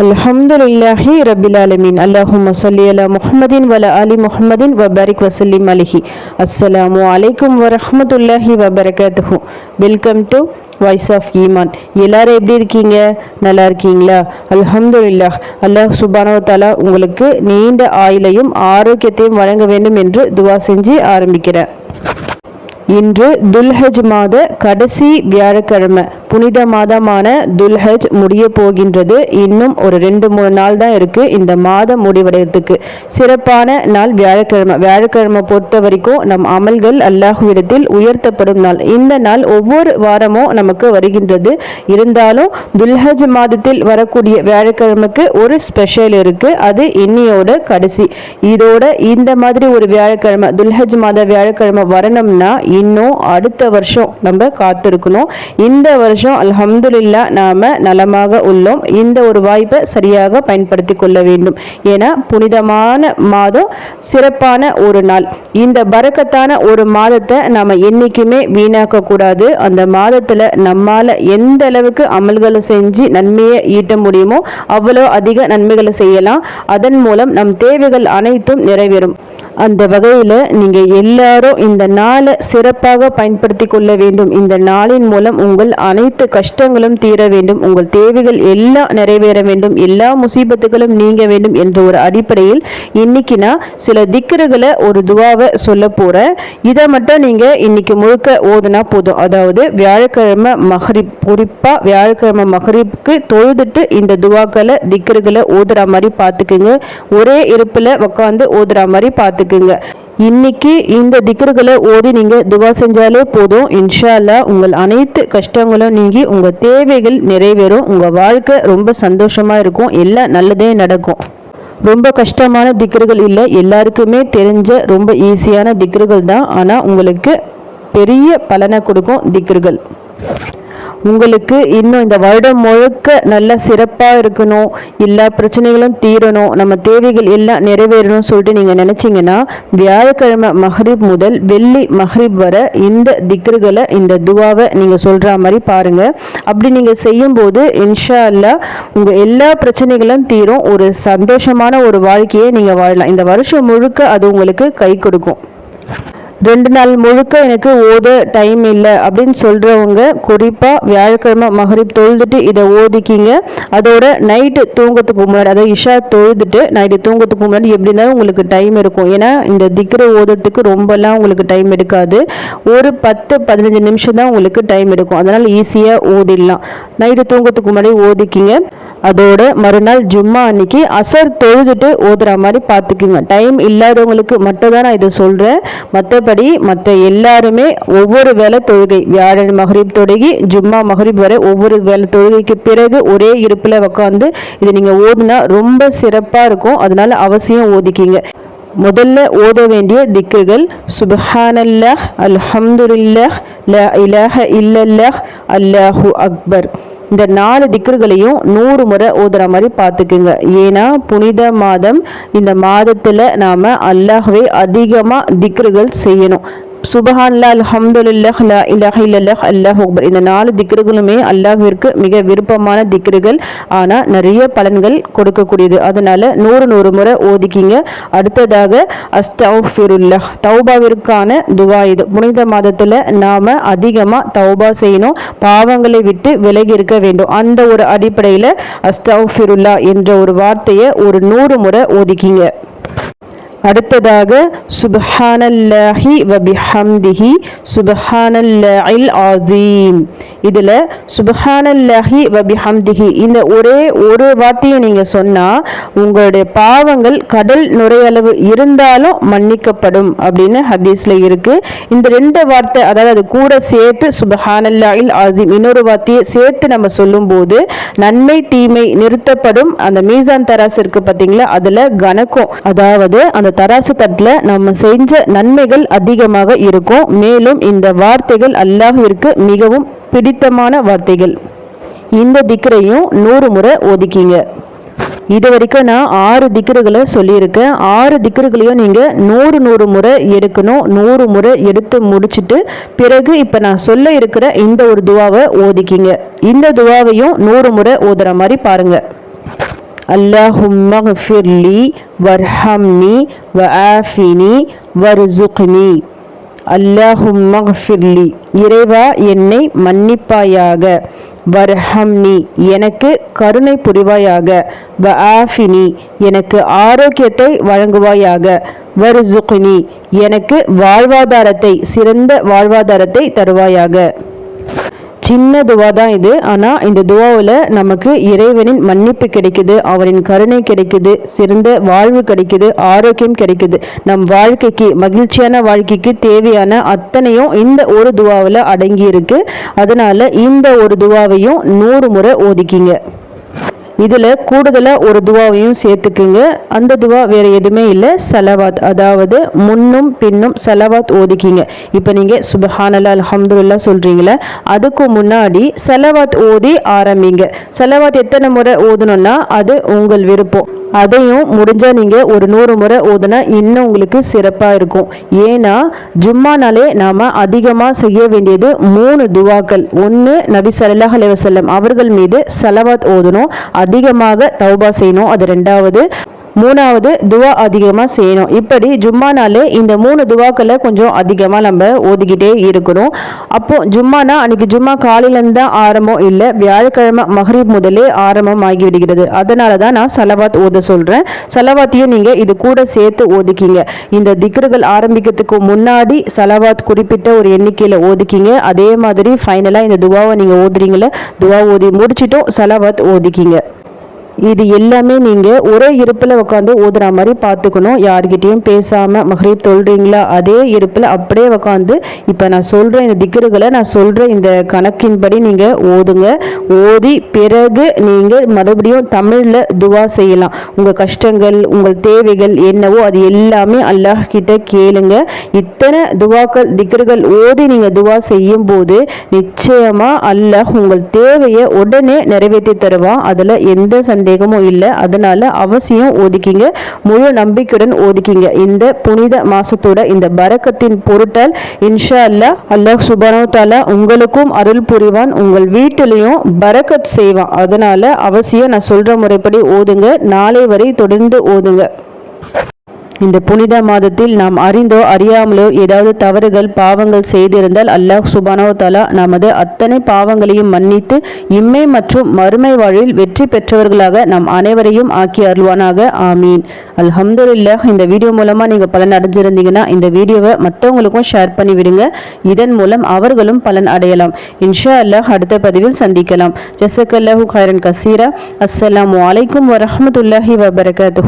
الحمد لله رب العالمين اللهم صل على محمد وعلى آل محمد وبارك وسلم عليه السلام عليكم ورحمة الله وبركاته welcome to voice of ஈமான் எல்லாரும் எப்படி இருக்கீங்க நல்லா இருக்கீங்களா அல்ஹம்துலில்லாஹ் அல்லாஹ் சுபானோ தாலா உங்களுக்கு நீண்ட ஆயுளையும் ஆரோக்கியத்தையும் வழங்க வேண்டும் என்று துவா செஞ்சு ஆரம்பிக்கிறேன் இன்று துல்ஹஜ் மாத கடைசி வியாழக்கிழமை புனித மாதமான துல்ஹஜ் முடிய போகின்றது. இன்னும் ஒரு ரெண்டு மூணு நாள் தான் இருக்கு. இந்த மாதம் முடிவடைகிறதுக்கு சிறப்பான நாள் வியாழக்கிழமை. வியாழக்கிழமை பொறுத்த வரைக்கும் நம் அமல்கள் அல்லாஹுவிடத்தில் உயர்த்தப்படும் நாள். இந்த நாள் ஒவ்வொரு வாரமும் நமக்கு வருகின்றது. இருந்தாலும் துல்ஹஜ் மாதத்தில் வரக்கூடிய வியாழக்கிழமைக்கு ஒரு ஸ்பெஷல் இருக்கு. அது இன்னியோட கடைசி. இதோட இந்த மாதிரி ஒரு வியாழக்கிழமை துல்ஹஜ் மாத வியாழக்கிழமை வரணும்னா இன்னும் அடுத்த வருஷம் நம்ம காத்திருக்கணும். இந்த வருஷம் அல்ஹம்துலில்லா நாம நலமாக உள்ளோம். இந்த ஒரு வாய்ப்பை சரியாக பயன்படுத்தி கொள்ள வேண்டும். ஏன்னா புனிதமான மாதம் சிறப்பான ஒரு நாள். இந்த பறக்கத்தான ஒரு மாதத்தை நாம என்னைக்குமே வீணாக்க கூடாது. அந்த மாதத்துல நம்மால எந்த அளவுக்கு அமல்களை செஞ்சு நன்மையை ஈட்ட முடியுமோ அவ்வளோ அதிக நன்மைகளை செய்யலாம். அதன் மூலம் நம் தேவைகள் அனைத்தும் நிறைவேறும். அந்த வகையில் நீங்கள் எல்லாரும் இந்த நாளை சிறப்பாக பயன்படுத்தி கொள்ள வேண்டும். இந்த நாளின் மூலம் உங்கள் அனைத்து கஷ்டங்களும் தீர வேண்டும். உங்கள் தேவைகள் எல்லாம் நிறைவேற வேண்டும். எல்லா முசீபத்துகளும் நீங்க வேண்டும் என்ற ஒரு அடிப்படையில் இன்னைக்கு நான் சில திக்கர்களை ஒரு துவாவை சொல்ல போகிறேன் இதை மட்டும் நீங்கள் இன்னைக்கு முழுக்க ஓதுனா போதும். அதாவது வியாழக்கிழமை மஹரிப் குறிப்பாக வியாழக்கிழமை மஹரிப்க்கு தொழுதுட்டு இந்த துவாக்களை திக்கர்களை ஓதுற மாதிரி பார்த்துக்குங்க. ஒரே இருப்பில் உட்காந்து ஓதுற மாதிரி இருக்குங்க. இன்னைக்கு இந்த திக்ருகளை ஓதி நீங்க துவா செஞ்சாலே போதும். இன்ஷால்லா உங்கள் அனைத்து கஷ்டங்களும் நீங்கி உங்க தேவைகள் நிறைவேறும். உங்க வாழ்க்கை ரொம்ப சந்தோஷமா இருக்கும். எல்லாம் நல்லதே நடக்கும். ரொம்ப கஷ்டமான திக்ருகள் இல்லை. எல்லாருக்குமே தெரிஞ்ச ரொம்ப ஈஸியான திக்ருகள் தான். ஆனால் உங்களுக்கு பெரிய பலனை கொடுக்கும் திக்ருகள் உங்களுக்கு இன்னும் இந்த வருடம் முழுக்க நல்ல சிறப்பாக இருக்கணும். எல்லா பிரச்சனைகளும் தீரணும். நம்ம தேவைகள் எல்லாம் நிறைவேறணும் சொல்லிட்டு நீங்கள் நினச்சிங்கன்னா வியாழக்கிழமை மஹ்ரிப் முதல் வெள்ளி மஹ்ரிப் வர இந்த திக்ருகளை இந்த துவாவை நீங்கள் சொல்கிற மாதிரி பாருங்கள் அப்படி நீங்கள் செய்யும்போது இன்ஷா அல்லா உங்கள் எல்லா பிரச்சனைகளும் தீரும். ஒரு சந்தோஷமான ஒரு வாழ்க்கையை நீங்கள் வாழலாம். இந்த வருஷம் முழுக்க அது உங்களுக்கு கை கொடுக்கும். ரெண்டு நாள் முழுக்க எனக்கு ஓத டைம் இல்லை அப்படின்னு சொல்கிறவங்க குறிப்பாக வியாழக்கிழமை மகரிப் தொழுதுட்டு இதை ஓதிக்கிங்க. அதோட நைட்டு தூங்கத்துக்கு முன்னாடி அதாவது இஷா தொழுதுட்டு நைட்டு தூங்கத்துக்கு முன்னாடி எப்படி இருந்தாலும் உங்களுக்கு டைம் இருக்கும். ஏன்னா இந்த திக்ர ஓதுறதுக்கு ரொம்பலாம் உங்களுக்கு டைம் எடுக்காது. ஒரு பத்து பதினஞ்சு நிமிஷம் தான் உங்களுக்கு டைம் எடுக்கும். அதனால் ஈஸியாக ஓதிடலாம். நைட்டு தூங்கத்துக்கு முன்னாடி ஓதிக்கிங்க. அதோட மறுநாள் ஜும்மா அன்னைக்கு அசர் தொழுதுட்டு ஓதுற மாதிரி பார்த்துக்குங்க. டைம் இல்லாதவங்களுக்கு மட்டும் தான் நான் இதை சொல்கிறேன் மற்றபடி மற்ற எல்லாருமே ஒவ்வொரு வேலை தொழுகை. வியாழன் மகரிப் தொடங்கி ஜும்மா மகரிப் வரை ஒவ்வொரு வேலை தொழுகைக்கு பிறகு ஒரே இருப்பில் உட்காந்து இதை நீங்கள் ஓதுனா ரொம்ப சிறப்பாக இருக்கும். அதனால அவசியம் ஓதிக்கிங்க. முதல்ல ஓத வேண்டிய திக்குகள் சுபஹானல்லாஹ் அல்ஹம்துலில்லாஹ் ல இலாஹ இல்லல்லாஹ் அல்லாஹு அக்பர். இந்த நாலு திக்ருகளையும் நூறு முறை ஓதுற மாதிரி பார்த்துக்குங்க. ஏன்னா புனித மாதம் இந்த மாதத்தில் நாம் அல்லாஹ்வே அதிகமாக திக்ருகள் செய்யணும். சுபஹான்லா அல்ஹம்துல்லாஹ் லா இலஹ இல்லல்லாஹ் அல்லாஹ் அக்பர். இந்த நாலு திக்ருகளுமே அல்லாஹ்விற்கு மிக விருப்பமான திக்ருகள். ஆனால் நிறைய பலன்கள் கொடுக்கக்கூடியது. அதனால் நூறு நூறு முறை ஓதிக்கிங்க. அடுத்ததாக அஸ்தௌஃபிருல்லாஹ். தௌபாவிற்கான துவா இது. புனித மாதத்தில் நாம் அதிகமாக தௌபா செய்யணும். பாவங்களை விட்டு விலகி இருக்க வேண்டும். அந்த ஒரு அடிப்படையில் அஸ்தௌஃபிருல்லா என்ற ஒரு வார்த்தையை ஒரு நூறு முறை ஓதிக்கிங்க. அடுத்ததாக சுபஹானல்லாஹி வபிஹம்திஹி சுபஹானல்லாஹில் ஆதீம் இதில் சுபஹானல்லாஹி வபிஹம்திஹி இந்த ஒரே ஒரு வார்த்தையை நீங்கள் சொன்னால் உங்களுடைய பாவங்கள் கடல் நுரையளவு இருந்தாலும் மன்னிக்கப்படும் அப்படின்னு ஹதீஸில் இருக்குது இந்த ரெண்டு வார்த்தை அதாவது அது கூட சேர்த்து சுபஹானல்லாஹில் ஆதீம் இன்னொரு வார்த்தையை சேர்த்து நம்ம சொல்லும்போது நன்மை தீமை நிறுத்தப்படும். அந்த மீசான் தராசு இருக்குது பார்த்தீங்களா அதில் கணக்கும் அதாவது அந்த தராசு தட்டில் நம்ம செஞ்ச நன்மைகள் அதிகமாக இருக்கும். மேலும் இந்த வார்த்தைகள் அல்லாஹிற்கு மிகவும் பிடித்தமான வார்த்தைகள். இந்த திக்கரையும் நூறு முறை ஒதுக்கிங்க. இது வரைக்கும் நான் ஆறு திக்கர்களை சொல்லியிருக்கேன். ஆறு திக்கர்களையும் நீங்கள் நூறு நூறு முறை எடுக்கணும். நூறு முறை எடுத்து முடிச்சுட்டு பிறகு இப்போ நான் சொல்ல இருக்கிற இந்த ஒரு துவாவை ஓதிக்கிங்க இந்த துவாவையும் நூறு முறை ஓதுற மாதிரி பாருங்கள் அல்லாஹும் ஃபிர்லி வர்ஹம்னி வ ஆஃபினி வர்சுக்னி அல்லாஹும் மஃபிர்லி இறைவா என்னை மன்னிப்பாயாக. வர்ஹம்னி எனக்கு கருணை புரிவாயாக. வ ஆஃபினி எனக்கு ஆரோக்கியத்தை வழங்குவாயாக. வர்சுக்னி எனக்கு வாழ்வாதாரத்தை சிறந்த வாழ்வாதாரத்தை தருவாயாக. சின்ன துவா தான் இது. ஆனால் இந்த துவாவில் நமக்கு இறைவனின் மன்னிப்பு கிடைக்குது அவரின் கருணை கிடைக்குது சிறந்த வாழ்வு கிடைக்குது ஆரோக்கியம் கிடைக்குது. நம் வாழ்க்கைக்கு மகிழ்ச்சியான வாழ்க்கைக்கு தேவையான அத்தனையும் இந்த ஒரு துவாவில் அடங்கி இருக்கு அதனால இந்த ஒரு துவாவையும் நூறு முறை ஓதிக்கிங்க. இதில் கூடுதலாக ஒரு துவாவையும் சேர்த்துக்குங்க. அந்த துவா வேறு எதுவுமே இல்லை. சலவாத் அதாவது முன்னும் பின்னும் சலவாத் ஓதிக்கிங்க. இப்போ நீங்கள் சுபஹானல்லா அலமதுல்லா சொல்கிறீங்களே அதுக்கு முன்னாடி சலவாத் ஓதி ஆரம்பிங்க. சலவாத் எத்தனை முறை ஓதணும்னா அது உங்கள் விருப்பம். அதையும் முடிஞ்சால் நீங்கள் ஒரு நூறு முறை ஓதுனா இன்னும் உங்களுக்கு சிறப்பாக இருக்கும். ஏன்னா ஜும்மானாலே நாம் அதிகமாக செய்ய வேண்டியது மூணு துவாக்கள். ஒன்று நபி சல்லாஹ் அலைவசல்லம் அவர்கள் மீது சலவாத் ஓதணும். அதிகமாக தௌபா செய்யணும். அது ரெண்டாவது. மூணாவது துவா அதிகமாக செய்யணும். இப்படி ஜும்மானாலே இந்த மூணு துவாக்களை கொஞ்சம் அதிகமாக நம்ம ஓதிக்கிட்டே இருக்கணும். அப்போ ஜும்மானா அன்னைக்கு ஜும்மா காலையிலேருந்து தான் ஆரம்பம். இல்லை வியாழக்கிழமை மஹரீப் முதலே ஆரம்பம் ஆகிவிடுகிறது அதனால தான் நான் சலவாத் ஓத சொல்கிறேன் சலவாத்தையும் நீங்கள் இது கூட சேர்த்து ஓதிக்கிங்க. இந்த திக்ருகள் ஆரம்பிக்கிறதுக்கு முன்னாடி சலவாத் குறிப்பிட்ட ஒரு எண்ணிக்கையில் ஓதிக்கிங்க. அதே மாதிரி ஃபைனலாக இந்த துவாவை நீங்கள் ஓதுறீங்களே துவா ஓதி முடிச்சிட்டும் சலவாத் ஓதிக்கிங்க. இது எல்லாமே நீங்கள் ஒரே இருப்பில் உட்காந்து ஓதுற மாதிரி பார்த்துக்கணும் யார்கிட்டையும் பேசாமல் மஹரீப் தொல்றீங்களா அதே இருப்பில் அப்படியே உட்காந்து இப்போ நான் சொல்கிற இந்த திக்கருகளை நான் சொல்கிற இந்த கணக்கின்படி நீங்கள் ஓதுங்க. ஓதி பிறகு நீங்கள் மறுபடியும் தமிழில் துவா செய்யலாம். உங்கள் கஷ்டங்கள் உங்கள் தேவைகள் என்னவோ அது எல்லாமே அல்லாஹ் கிட்ட கேளுங்க. இத்தனை துவாக்கள் திக்கர்கள் ஓதி நீங்கள் துவா செய்யும் போது நிச்சயமாக அல்லாஹ் உங்கள் தேவையை உடனே நிறைவேற்றி தருவான். அதில் எந்த சந்தேகமும் இல்லை. அதனால அவசியம் ஒதுக்கிங்க முழு நம்பிக்கையுடன் ஒதுக்கிங்க இந்த புனித மாசத்தோட இந்த பரக்கத்தின் பொருட்டால் இன்ஷா அல்லா அல்லாஹ் சுபானோ தாலா உங்களுக்கும் அருள் புரிவான். உங்கள் வீட்டிலையும் பரக்கத் செய்வான். அதனால அவசியம் நான் சொல்ற முறைப்படி ஓதுங்க. நாளை வரை தொடர்ந்து ஓதுங்க. இந்த புனித மாதத்தில் நாம் அறிந்தோ அறியாமலோ ஏதாவது தவறுகள் பாவங்கள் செய்திருந்தால் அல்லாஹ் சுபானோ தலா நமது அத்தனை பாவங்களையும் மன்னித்து இம்மை மற்றும் மறுமை வாழ்வில் வெற்றி பெற்றவர்களாக நாம் அனைவரையும் ஆக்கி அருள்வானாக. ஆமீன். அல்ஹம்துல்லா இந்த வீடியோ மூலமாக நீங்கள் பலன் அடைஞ்சிருந்தீங்கன்னா இந்த வீடியோவை மற்றவங்களுக்கும் ஷேர் பண்ணி விடுங்க இதன் மூலம் அவர்களும் பலன் அடையலாம். இன்ஷா அல்லாஹ் அடுத்த பதிவில் சந்திக்கலாம். ஜசக் அல்லாஹூ ஹைரன் கசீரா. அஸ்ஸலாம் வலைக்கம் வரமத்துல்லாஹி வபரகாத்து